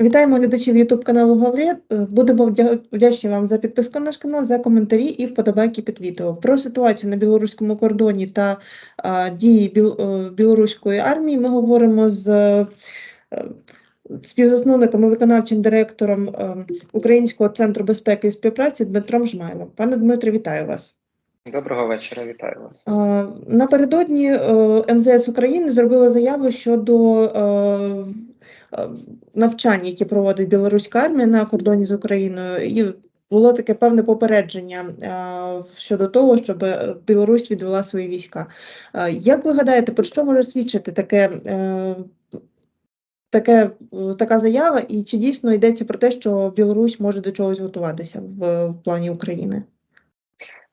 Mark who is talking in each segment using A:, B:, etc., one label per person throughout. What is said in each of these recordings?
A: Вітаємо глядачів YouTube каналу Главред. Будемо вдячні вам за підписку на наш канал, за коментарі і вподобайки під відео. Про ситуацію на білоруському кордоні та а, дії біл, е, білоруської армії ми говоримо з е, співзасновником і виконавчим директором е, Українського центру безпеки і співпраці Дмитром Жмайлом. Пане Дмитре, вітаю вас.
B: Доброго вечора, вітаю вас.
A: А, Напередодні МЗС України зробило заяву щодо навчань, які проводить білоруська армія на кордоні з Україною, і було таке певне попередження е, щодо того, щоб е, Білорусь відвела свої війська. Е, Як ви гадаєте, про що може свідчити таке? е, Таке, е, така заява, і чи дійсно йдеться про те, що Білорусь може до чогось готуватися в, в плані України?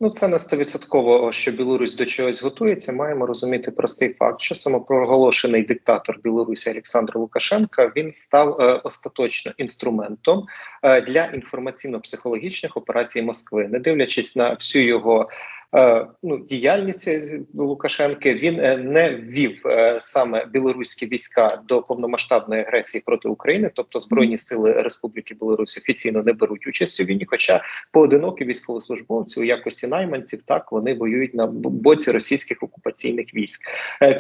B: Ну, це не стовідсотково, що Білорусь до чогось готується. Маємо розуміти простий факт, що самопроголошений диктатор Білорусі Олександр Лукашенка він став е, остаточно інструментом е, для інформаційно-психологічних операцій Москви, не дивлячись на всю його. Е, Ну, діяльність е, Лукашенки він е, не ввів саме білоруські війська до повномасштабної агресії проти України, тобто збройні сили Республіки Білорусь офіційно не беруть участь у війні. Хоча поодинокі військовослужбовці у якості найманців так вони воюють на боці російських окупаційних військ.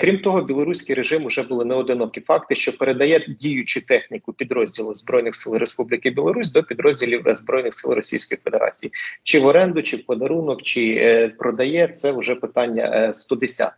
B: Крім того, білоруський режим вже були неодинокі факти, що передає діючу техніку підрозділу збройних сил Республіки Білорусь до підрозділів збройних сил Російської Федерації, чи в оренду, чи в подарунок, чи продає це вже питання е, 110.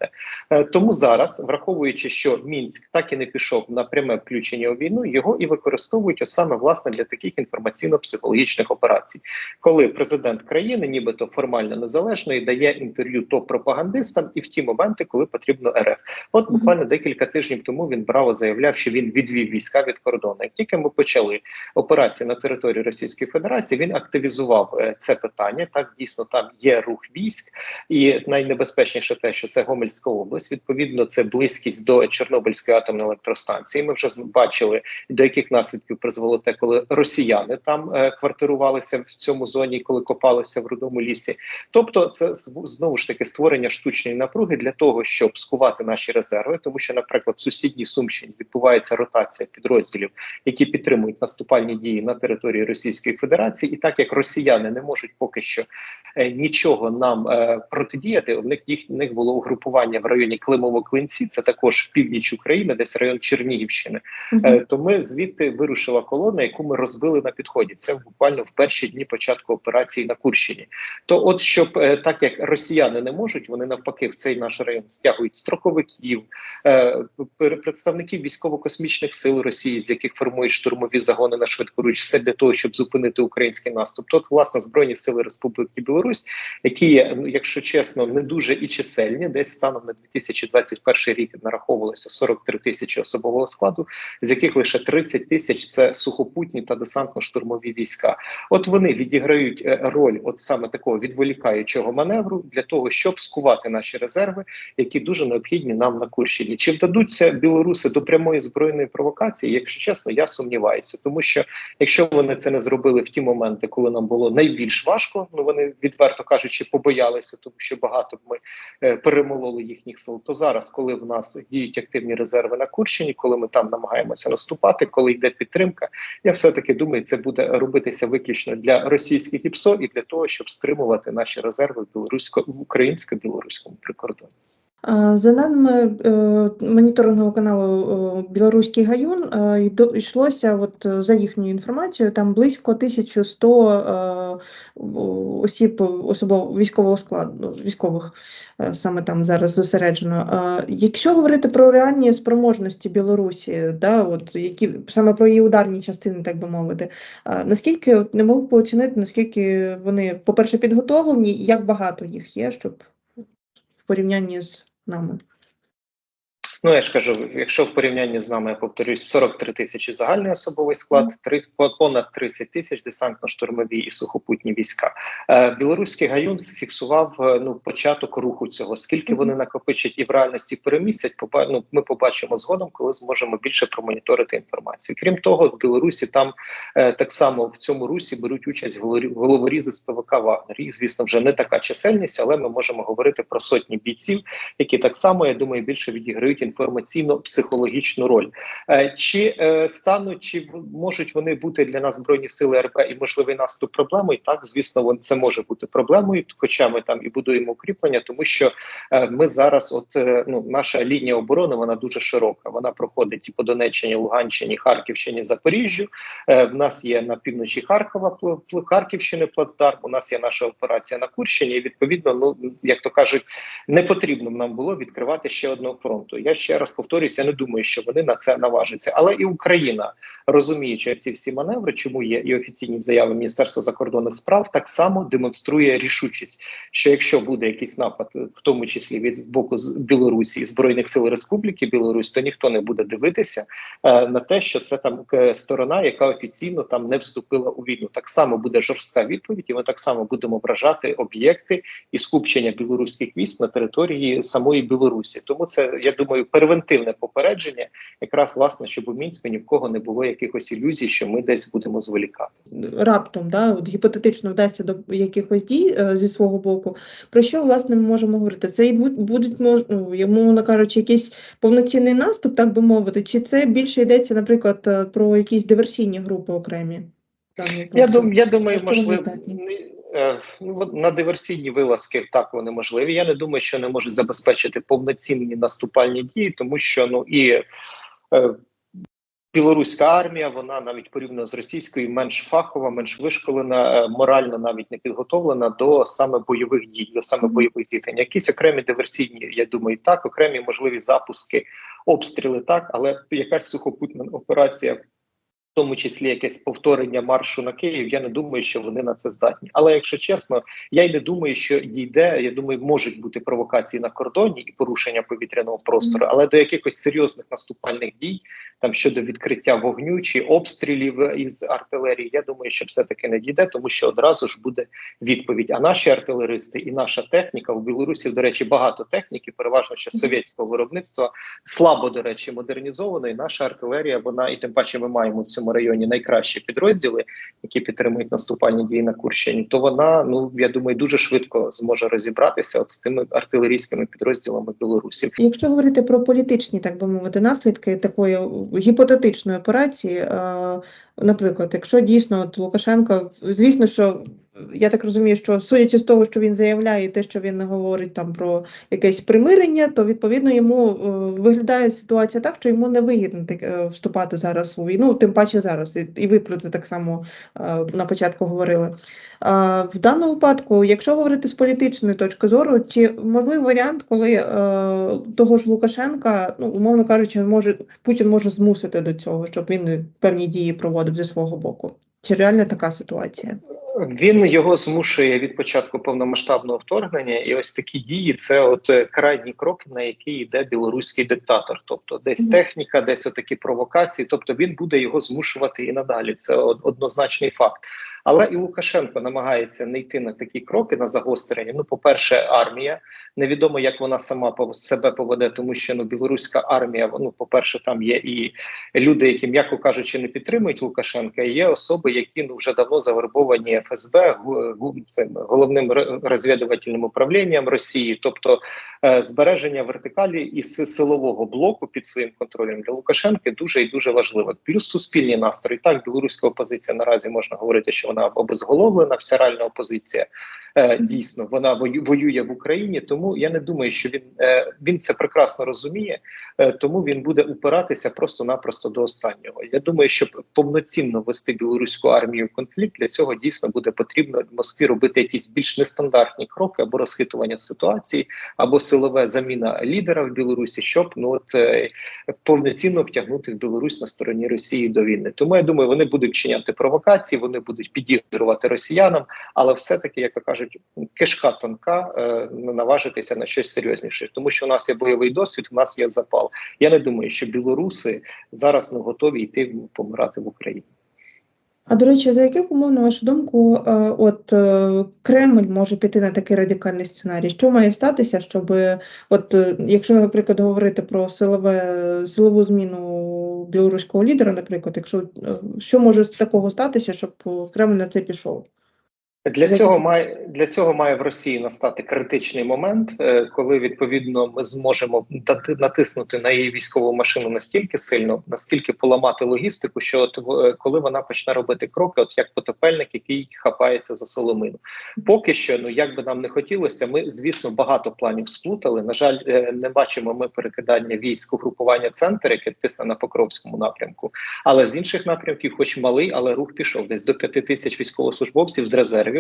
B: Е, Тому зараз, враховуючи, що мінськ так і не пішов на пряме включення у війну, його і використовують от саме власне для таких інформаційно-психологічних операцій, коли президент країни, нібито формально незалежної, дає інтерв'ю топ-пропагандистам, і в ті моменти, коли потрібно РФ. От буквально декілька тижнів тому він браво заявляв, що він відвів війська від кордону. Як тільки ми почали операцію на території Російської Федерації, він активізував е, це питання. Так дійсно там є рух військ, і найнебезпечніше те, що це Гомельська область. Відповідно, це близькість до Чорнобильської атомної електростанції. Ми вже бачили до яких наслідків призвело те, коли росіяни там е, квартирувалися в цьому зоні, коли копалися в рудому лісі. Тобто, це знову ж таки створення штучної напруги для того, щоб скувати наші резерви, тому що, наприклад, в сусідній Сумщині відбувається ротація підрозділів, які підтримують наступальні дії на території Російської Федерації, і так як росіяни не можуть поки що е, нічого нам е, протидіяти, у них їх у них було угрупування в районі Климово-Клинці, це також північ України, десь район Чернігівщини. Е, то ми звідти вирушила колона, яку ми розбили на підході. Це буквально в перші дні початку операції на Курщині. То, от щоб е, так як росіяни не можуть, вони навпаки в цей наш район стягують строковиків, е, представників військово-космічних сил Росії, з яких формують штурмові загони на швидкоруч, все для того, щоб зупинити український наступ. То, от, власне, збройні сили Республіки Білорусь, які є, якщо чесно, не дуже і чисельні, десь станом на 2021 рік нараховувалося 43 тисячі особового складу, з яких лише 30 тисяч це сухопутні та десантно-штурмові війська. От вони відіграють е, роль, от саме такого відволікаючого маневру для того, щоб скувати наші резерви, які дуже необхідні нам на Курщині. Чи вдадуться білоруси до прямої збройної провокації? Якщо чесно, я сумніваюся, тому що якщо вони це не зробили в ті моменти, коли нам було найбільш важко, ну вони відверто кажучи, побоялися, тому що багато б ми е, перемололи їхніх сил. То зараз, коли в нас діють активні резерви на Курщині, коли ми там намагаємося наступати, коли йде підтримка, я все таки думаю, це буде робитися виключно для російських ІПСО і для того, щоб стримувати наші резерви в білорусько в українсько-білоруському прикордоні.
A: За даними е, моніторингового каналу е, Білоруський гаюн, е, йшлося, от за їхньою інформацією, там близько 1100 е, осіб особового військового складу, ну, військових саме там зараз зосереджено. Якщо говорити про реальні спроможності Білорусі, да, от які саме про її ударні частини, так би мовити, наскільки не можу оцінити, наскільки вони, по-перше, підготовлені, як багато їх є, щоб в порівнянні з нами.
B: Ну я ж кажу, якщо в порівнянні з нами я повторюсь 43 тисячі загальний особовий склад, три понад 30 тисяч десантно-штурмові і сухопутні війська. Е, білоруський гаюн фіксував е, ну початок руху цього. Скільки вони накопичать і в реальності перемістять, поба- ну, ми побачимо згодом, коли зможемо більше промоніторити інформацію. Крім того, в Білорусі там е, так само в цьому русі беруть участь головорізи з ПВК Вагнер. Їх, звісно, вже не така чисельність, але ми можемо говорити про сотні бійців, які так само, я думаю, більше відіграють інформаційно-психологічну роль. Е, Чи е, стануть, чи можуть вони бути для нас збройні сили РП і можливий наступ проблемою? Так, звісно, це може бути проблемою, хоча ми там і будуємо укріплення, тому що е, ми зараз, от ну наша лінія оборони, вона дуже широка. Вона проходить і по Донеччині, Луганщині, Харківщині, Запоріжжю. В нас є на півночі Харкова, Харківщини, плацдарм. У нас є наша операція на Курщині. І відповідно, ну як то кажуть, не потрібно нам було відкривати ще одного фронту. Я ще раз повторюся, не думаю, що вони на це наважаться. Але і Україна, розуміючи ці всі маневри, чому є і офіційні заяви Міністерства закордонних справ, так само демонструє рішучість, що якщо буде якийсь напад, в тому числі від з боку Білорусі і збройних сил Республіки Білорусь, то ніхто не буде дивитися е, на те, що це там е, сторона, яка офіційно там не вступила у війну. Так само буде жорстка відповідь, і ми так само будемо вражати об'єкти і скупчення білоруських військ на території самої Білорусі. Тому це я думаю первентивне попередження, якраз власне, щоб у мінську ні в кого не було якихось ілюзій, що ми десь будемо зволікати.
A: раптом, да, от гіпотетично вдасться до якихось дій е, зі свого боку, про що власне ми можемо говорити? Це і будуть ну, як кажучи, якийсь повноцінний наступ, так би мовити, чи це більше йдеться, наприклад, е, про якісь диверсійні групи окремі?
B: Я думаю, я думаю, можливо, е, ну, на диверсійні вилазки так вони можливі. Я не думаю, що не можуть забезпечити повноцінні наступальні дії, тому що ну і е, білоруська армія, вона навіть порівняно з російською менш фахова, менш вишколена, е, морально навіть не підготовлена до саме бойових дій, до саме бойових зіткнень. Якісь окремі диверсійні, я думаю, так, окремі можливі запуски, обстріли, так, але якась сухопутна операція в тому числі якесь повторення маршу на Київ. Я не думаю, що вони на це здатні. Але якщо чесно, я й не думаю, що дійде. Я думаю, можуть бути провокації на кордоні і порушення повітряного простору, але до якихось серйозних наступальних дій, там щодо відкриття вогню чи обстрілів із артилерії, я думаю, що все таки не дійде, тому що одразу ж буде відповідь. А наші артилеристи і наша техніка в Білорусі, до речі, багато техніки, переважно ще совєтського виробництва, слабо до речі, модернізована. І наша артилерія, вона і тим паче ми маємо в цьому районі найкращі підрозділи, які підтримують наступальні дії на Курщині. То вона, ну я думаю, дуже швидко зможе розібратися от з тими артилерійськими підрозділами Білорусі.
A: Якщо говорити про політичні, так би мовити, наслідки такої гіпотетичної операції, е, наприклад, якщо дійсно от Лукашенко, звісно, що я так розумію, що судячи з того, що він заявляє, і те, що він говорить там про якесь примирення, то відповідно йому е, виглядає ситуація так, що йому не вигідно е, вступати зараз у війну, тим паче зараз. І, ви про це так само е, на початку говорили. В даному випадку, якщо говорити з політичної точки зору, чи можливий варіант, коли того ж Лукашенка, ну умовно кажучи, може Путін може змусити до цього, щоб він певні дії проводив зі свого боку? Чи реальна така ситуація?
B: Він його змушує від початку повномасштабного вторгнення, і ось такі дії це от е, крайні кроки, на які йде білоруський диктатор. Тобто, десь техніка, десь отакі провокації. Тобто він буде його змушувати і надалі. Це однозначний факт. Але і Лукашенко намагається не йти на такі кроки на загострення. Ну, по-перше, армія невідомо, як вона сама себе поведе, тому що ну білоруська армія. Ну, по-перше, там є і люди, які м'яко кажучи, не підтримують Лукашенка. і Є особи, які ну вже давно завербовані ФСБ цим головним розвідувальним управлінням Росії, тобто е, збереження вертикалі і силового блоку під своїм контролем для Лукашенка дуже і дуже важливо. Плюс суспільний настрій. Так, білоруська опозиція наразі можна говорити, що вона обезголовлена, вся реальна опозиція е, дійсно вона воює в Україні. Тому я не думаю, що він, е, він це прекрасно розуміє. Е, тому він буде упиратися просто-напросто до останнього. Я думаю, щоб повноцінно вести білоруську армію в конфлікт, для цього дійсно буде потрібно Москві робити якісь більш нестандартні кроки або розхитування ситуації, або силове заміна лідера в Білорусі, щоб ну от повноцінно втягнути в Білорусь на стороні Росії до війни. Тому я думаю, вони будуть чиняти провокації, вони будуть підігрувати росіянам, але все-таки, як то кажуть, кишка тонка е, наважитися на щось серйозніше, тому що у нас є бойовий досвід, у нас є запал. Я не думаю, що білоруси зараз не готові йти помирати в Україні.
A: А до речі, за яких умов, на вашу думку, е, от е, Кремль може піти на такий радикальний сценарій? Що має статися, щоб, от якщо, наприклад, говорити про силове силову зміну білоруського лідера, наприклад, якщо е, що може такого статися, щоб е, Кремль на це пішов?
B: Для цього має для цього має в Росії настати критичний момент, е, коли відповідно ми зможемо натиснути на її військову машину настільки сильно, наскільки поламати логістику, що от е, коли вона почне робити кроки, от як потопельник, який хапається за соломину. Поки що, ну як би нам не хотілося, ми звісно багато планів сплутали. На жаль, е, не бачимо ми перекидання військ угрупування центр, яке тисне на Покровському напрямку. Але з інших напрямків, хоч малий, але рух пішов десь до п'яти тисяч військовослужбовців з резервів.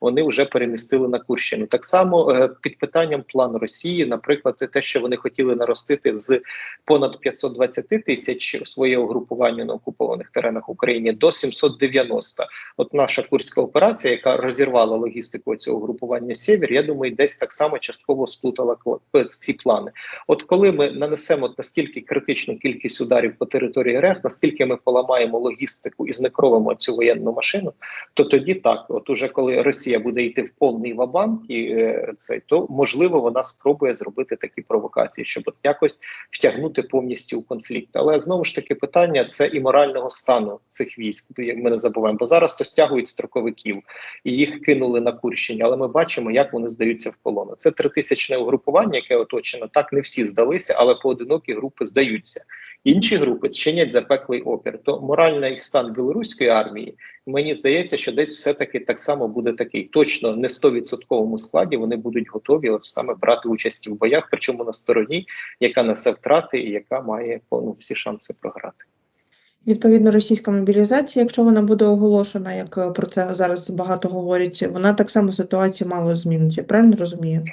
B: Вони вже перемістили на Курщину. Так само е, під питанням плану Росії, наприклад, те, що вони хотіли наростити з понад 520 тисяч своє угрупування на окупованих теренах України до 790. От наша курська операція, яка розірвала логістику цього угрупування Сєвєр, я думаю, десь так само частково сплутала кла- ці плани. От коли ми нанесемо наскільки критичну кількість ударів по території РФ, наскільки ми поламаємо логістику і знекровимо цю воєнну машину, то тоді так, от уже коли Росія буде йти в повний вабанк, і е, це то можливо вона спробує зробити такі провокації, щоб от якось втягнути повністю у конфлікт. Але знову ж таки питання це і морального стану цих військ. Ми не забуваємо, бо зараз то стягують строковиків і їх кинули на Курщині. Але ми бачимо, як вони здаються в полон. Це тритисячне угрупування, яке оточено. Так не всі здалися, але поодинокі групи здаються. Інші групи чинять запеклий опір. То моральний стан білоруської армії мені здається, що десь все таки так само буде такий. Точно не 100% складі. Вони будуть готові саме брати участь в боях, причому на стороні, яка несе втрати і яка має ну, всі шанси програти.
A: Відповідно, російська мобілізація, якщо вона буде оголошена, як про це зараз багато говорять, вона так само ситуацію мало змінить. Я правильно розумію?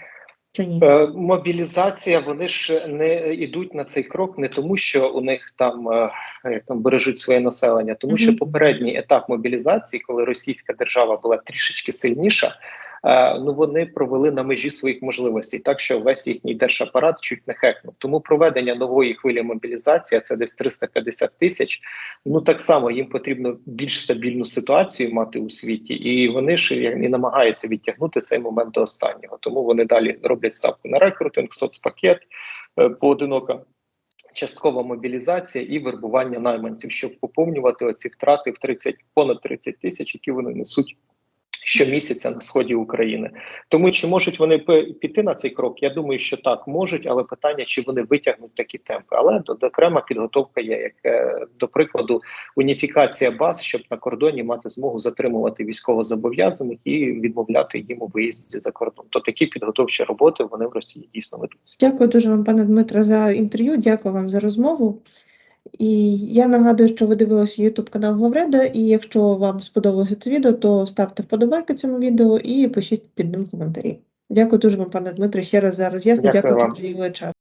A: Чи ні?
B: Е, мобілізація, вони ж не йдуть на цей крок не тому, що у них там, е, як там бережуть своє населення, тому що попередній етап мобілізації, коли російська держава була трішечки сильніша, ну вони провели на межі своїх можливостей, так що весь їхній держапарат чуть не хекнув. Тому проведення нової хвилі мобілізації, це десь 350 тисяч. Ну так само їм потрібно більш стабільну ситуацію мати у світі, і вони ж і намагаються відтягнути цей момент до останнього. Тому вони далі роблять ставку на рекрутинг, соцпакет е, поодинока. Часткова мобілізація і вербування найманців, щоб поповнювати оці втрати в 30, понад 30 тисяч, які вони несуть щомісяця на сході України. Тому чи можуть вони піти на цей крок? Я думаю, що так можуть, але питання, чи вони витягнуть такі темпи. Але окрема підготовка є, як е, до прикладу, уніфікація баз, щоб на кордоні мати змогу затримувати військовозобов'язаних і відмовляти їм у виїзді за кордон. То такі підготовчі роботи вони в Росії дійсно ведуться.
A: Дякую дуже вам, пане Дмитре, за інтерв'ю. Дякую вам за розмову. І я нагадую, що ви дивилися YouTube канал Главреда, і якщо вам сподобалося це відео, то ставте вподобайки цьому відео і пишіть під ним коментарі. Дякую дуже вам, пане Дмитре, ще раз за роз'яснення.
B: Дякую
A: Дякую, що
B: вам.
A: приділили час.